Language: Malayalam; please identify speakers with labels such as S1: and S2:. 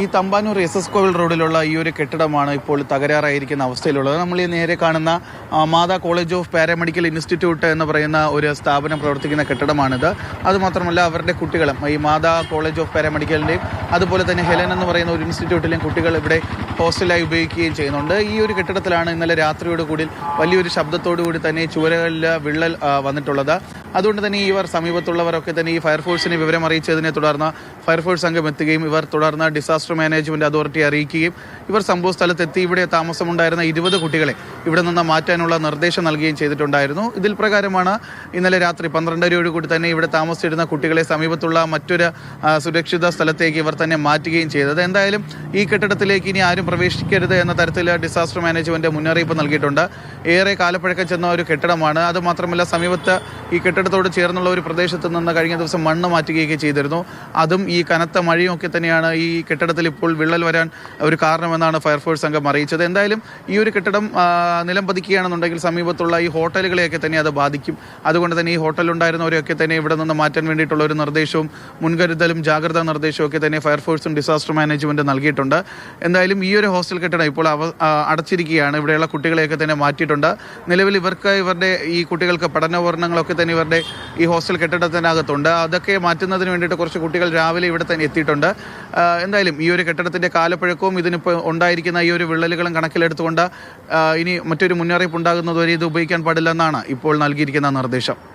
S1: ഈ തമ്പാനൂർ എസ് എസ് കോവിൽ റോഡിലുള്ള ഈ ഒരു കെട്ടിടമാണ് ഇപ്പോൾ തകരാറായിരിക്കുന്ന അവസ്ഥയിലുള്ളത്. നമ്മൾ ഈ നേരെ കാണുന്ന Mata college of paramedical institute എന്ന് പറയുന്ന ഒരു സ്ഥാപനം പ്രവർത്തിക്കുന്ന കെട്ടിടമാണിത്. അതുമാത്രമല്ല അവരുടെ കുട്ടികളും ഈ മാതാ കോളേജ് ഓഫ് പാരാമെഡിക്കലിന്റെയും അതുപോലെ തന്നെ ഹെലൻ എന്ന് പറയുന്ന ഒരു ഇൻസ്റ്റിറ്റ്യൂട്ടിലെയും കുട്ടികൾ ഇവിടെ ഹോസ്റ്റലായി ഉപയോഗിക്കുകയും ചെയ്യുന്നുണ്ട്. ഈ ഒരു കെട്ടിടത്തിലാണ് ഇന്നലെ രാത്രിയോടുകൂടി വലിയൊരു ശബ്ദത്തോടുകൂടി തന്നെ ചുവരകളിൽ വിള്ളൽ വന്നിട്ടുള്ളത്. അതുകൊണ്ട് തന്നെ ഇവർ സമീപത്തുള്ളവരൊക്കെ തന്നെ ഈ ഫയർഫോഴ്സിനെ വിവരം അറിയിച്ചതിനെ തുടർന്ന് ഫയർഫോഴ്സ് സംഘം എത്തുകയും ഇവർ തുടർന്ന് ഡിസാസ്റ്റർ മാനേജ്മെന്റ് അതോറിറ്റി അറിയിക്കുകയും ഇവർ സംഭവ സ്ഥലത്തെത്തി. ഇവിടെ താമസമുണ്ടായിരുന്ന ഇരുപത് കുട്ടികളെ ഇവിടെ നിന്ന് മാറ്റാനുള്ള നിർദ്ദേശം നൽകുകയും ചെയ്തിട്ടുണ്ടായിരുന്നു. ഇതിൽ പ്രകാരമാണ് ഇന്നലെ രാത്രി പന്ത്രണ്ടരയോട് കൂടി തന്നെ ഇവിടെ താമസിച്ചിരുന്ന കുട്ടികളെ സമീപത്തുള്ള മറ്റൊരു സുരക്ഷിത സ്ഥലത്തേക്ക് ഇവർ തന്നെ മാറ്റുകയും ചെയ്തത്. എന്തായാലും ഈ കെട്ടിടത്തിലേക്ക് ഇനി ആരും പ്രവേശിക്കരുത് എന്ന തരത്തിൽ ഡിസാസ്റ്റർ മാനേജ്മെന്റ് മുന്നറിയിപ്പ് നൽകിയിട്ടുണ്ട്. ഏറെ കാലപ്പഴക്കം ചെന്ന ഒരു കെട്ടിടമാണ്. അത് മാത്രമല്ല സമീപത്ത് ഈ കെട്ടിടത്തോട് ചേർന്നുള്ള ഒരു പ്രദേശത്ത് നിന്ന് കഴിഞ്ഞ ദിവസം മണ്ണ് മാറ്റുകയൊക്കെ ചെയ്തിരുന്നു. അതും ഈ കനത്ത മഴയും ഒക്കെ തന്നെയാണ് ഈ കെട്ടിടത്തിൽ ഇപ്പോൾ വിള്ളൽ വരാൻ ഒരു കാരണമെന്നാണ് ഫയർഫോഴ്സ് സംഘം അറിയിച്ചത്. എന്തായാലും ഈ ഒരു കെട്ടിടം നിലം പതിക്കുകയാണെന്നുണ്ടെങ്കിൽ സമീപത്തുള്ള ഈ ഹോട്ടലുകളെയൊക്കെ തന്നെ അത് ബാധിക്കും. അതുകൊണ്ട് തന്നെ ഈ ഹോട്ടലുണ്ടായിരുന്നവരെയൊക്കെ തന്നെ ഇവിടെ നിന്ന് മാറ്റാൻ വേണ്ടിയിട്ടുള്ള ഒരു നിർദ്ദേശവും മുൻകരുതലും ജാഗ്രതാ നിർദ്ദേശവും ഒക്കെ തന്നെ ഫയർഫോഴ്സും ഡിസാസ്റ്റർ മാനേജ്മെന്റ് നൽകിയിട്ടുണ്ട്. എന്തായാലും ഈ ഒരു ഹോസ്റ്റൽ കെട്ടിടം ഇപ്പോൾ അടച്ചിരിക്കുകയാണ്. ഇവിടെയുള്ള കുട്ടികളെയൊക്കെ തന്നെ മാറ്റിയിട്ടുണ്ട്. നിലവിൽ ഇവർക്ക് ഇവരുടെ ഈ കുട്ടികൾക്ക് പഠനോപകരണങ്ങളൊക്കെ തന്നെ ഇവരുടെ ഈ ഹോസ്റ്റൽ കെട്ടിടത്തിനകത്തുണ്ട്. അതൊക്കെ മാറ്റുന്നതിന് വേണ്ടിയിട്ട് കുറച്ച് കുട്ടികൾ രാവിലെ ഇവിടെ തന്നെ എത്തിയിട്ടുണ്ട്. എന്തായാലും ഈ ഒരു കെട്ടിടത്തിന്റെ കാലപ്പഴക്കവും ഇതിനിപ്പോൾ ഉണ്ടായിരിക്കുന്ന ഈ ഒരു വിള്ളലുകളും കണക്കിലെടുത്തുകൊണ്ട് ഇനി മറ്റൊരു മുന്നറിയിപ്പ് ഉണ്ടാകുന്നതുവരെ ഇത് ഉപയോഗിക്കാൻ പാടില്ലെന്നാണ് ഇപ്പോൾ നൽകിയിരിക്കുന്ന നിർദ്ദേശം.